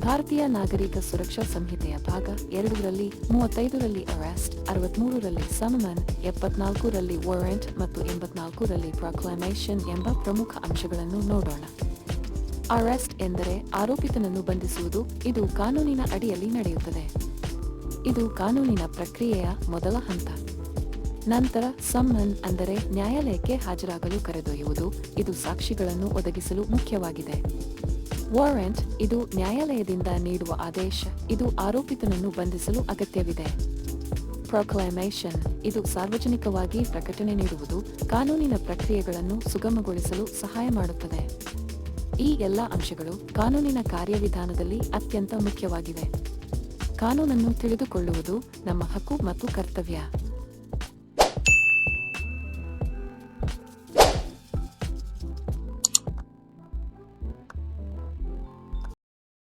ಭಾರತೀಯ ನಾಗರಿಕ ಸುರಕ್ಷಾ ಸಂಹಿತೆಯ ಭಾಗ ಎರಡರಲ್ಲಿ, ಮೂವತ್ತೈದರಲ್ಲಿ ಅರೆಸ್ಟ್ ಅರವತ್ಮೂರರಲ್ಲಿ ಸಮನ್ ಎಪ್ಪತ್ನಾಲ್ಕರಲ್ಲಿ ವಾರೆಂಟ್ ಮತ್ತು ಎಂಬತ್ನಾಲ್ಕರಲ್ಲಿ ಪ್ರೊಕ್ಲಮೇಷನ್ ಎಂಬ ಪ್ರಮುಖ ಅಂಶಗಳನ್ನು ನೋಡೋಣ. ಅರೆಸ್ಟ್ ಎಂದರೆ ಆರೋಪಿತನನ್ನು ಬಂಧಿಸುವುದು, ಇದು ಕಾನೂನಿನ ಅಡಿಯಲ್ಲಿ ನಡೆಯುತ್ತದೆ. ಇದು ಕಾನೂನಿನ ಪ್ರಕ್ರಿಯೆಯ ಮೊದಲ ಹಂತ. ನಂತರ ಸಮನ್ ಅಂದರೆ ನ್ಯಾಯಾಲಯಕ್ಕೆ ಹಾಜರಾಗಲು ಕರೆದೊಯ್ಯುವುದು, ಇದು ಸಾಕ್ಷಿಗಳನ್ನು ಒದಗಿಸಲು ಮುಖ್ಯವಾಗಿದೆ. ವಾರೆಂಟ್, ಇದು ನ್ಯಾಯಾಲಯದಿಂದ ನೀಡುವ ಆದೇಶ. ಇದು ಆರೋಪಿತನನ್ನು ಬಂಧಿಸಲು ಅಗತ್ಯವಿದೆ. ಪ್ರೊಕ್ಲಮೇಷನ್ ಇದು ಸಾರ್ವಜನಿಕವಾಗಿ ಪ್ರಕಟಣೆ ನೀಡುವುದು, ಕಾನೂನಿನ ಪ್ರಕ್ರಿಯೆಗಳನ್ನು ಸುಗಮಗೊಳಿಸಲು ಸಹಾಯ ಮಾಡುತ್ತದೆ. ಈ ಎಲ್ಲ ಅಂಶಗಳು ಕಾನೂನಿನ ಕಾರ್ಯವಿಧಾನದಲ್ಲಿ ಅತ್ಯಂತ ಮುಖ್ಯವಾಗಿವೆ. ಕಾನೂನನ್ನು ತಿಳಿದುಕೊಳ್ಳುವುದು ನಮ್ಮ ಹಕ್ಕು ಮತ್ತು ಕರ್ತವ್ಯ.